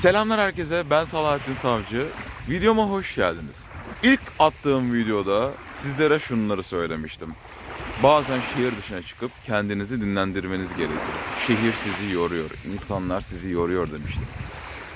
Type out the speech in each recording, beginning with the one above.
Selamlar herkese, ben Salahattin Savcı. Videoma hoş geldiniz. İlk attığım videoda sizlere şunları söylemiştim. Bazen şehir dışına çıkıp kendinizi dinlendirmeniz gerekiyor. Şehir sizi yoruyor, insanlar sizi yoruyor demiştim.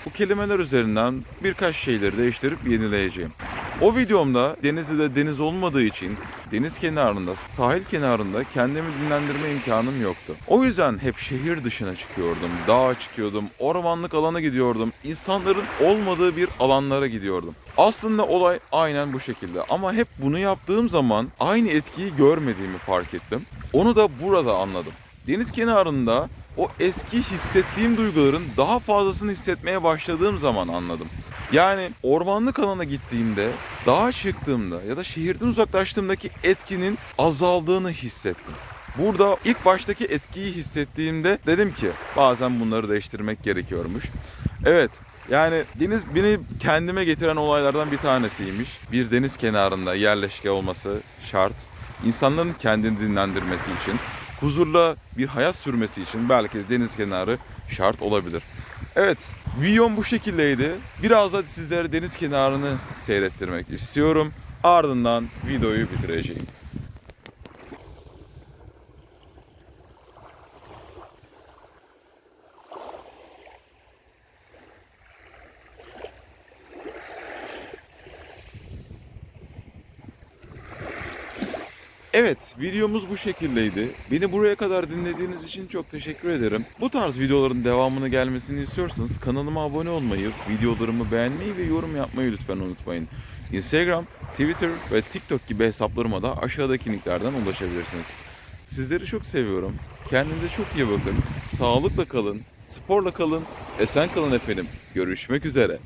Bu kelimeler üzerinden birkaç şeyleri değiştirip yenileyeceğim. O videomda Denizli'de deniz olmadığı için deniz kenarında, sahil kenarında kendimi dinlendirme imkanım yoktu. O yüzden hep şehir dışına çıkıyordum, dağa çıkıyordum, ormanlık alana gidiyordum, insanların olmadığı bir alanlara gidiyordum. Aslında olay aynen bu şekilde ama hep bunu yaptığım zaman aynı etkiyi görmediğimi fark ettim. Onu da burada anladım. Deniz kenarında o eski hissettiğim duyguların daha fazlasını hissetmeye başladığım zaman anladım. Yani ormanlık alana gittiğimde, dağa çıktığımda ya da şehirden uzaklaştığımdaki etkinin azaldığını hissettim. Burada ilk baştaki etkiyi hissettiğimde dedim ki bazen bunları değiştirmek gerekiyormuş. Evet yani deniz beni kendime getiren olaylardan bir tanesiymiş. Bir deniz kenarında yerleşke olması şart. İnsanların kendini dinlendirmesi için, huzurla bir hayat sürmesi için belki de deniz kenarı şart olabilir. Evet, videom bu şekildeydi. Biraz da sizlere deniz kenarını seyrettirmek istiyorum. Ardından videoyu bitireceğim. Evet, videomuz bu şekildeydi. Beni buraya kadar dinlediğiniz için çok teşekkür ederim. Bu tarz videoların devamını gelmesini istiyorsanız kanalıma abone olmayı, videolarımı beğenmeyi ve yorum yapmayı lütfen unutmayın. Instagram, Twitter ve TikTok gibi hesaplarıma da aşağıdaki linklerden ulaşabilirsiniz. Sizleri çok seviyorum. Kendinize çok iyi bakın. Sağlıkla kalın, sporla kalın, esen kalın efendim. Görüşmek üzere.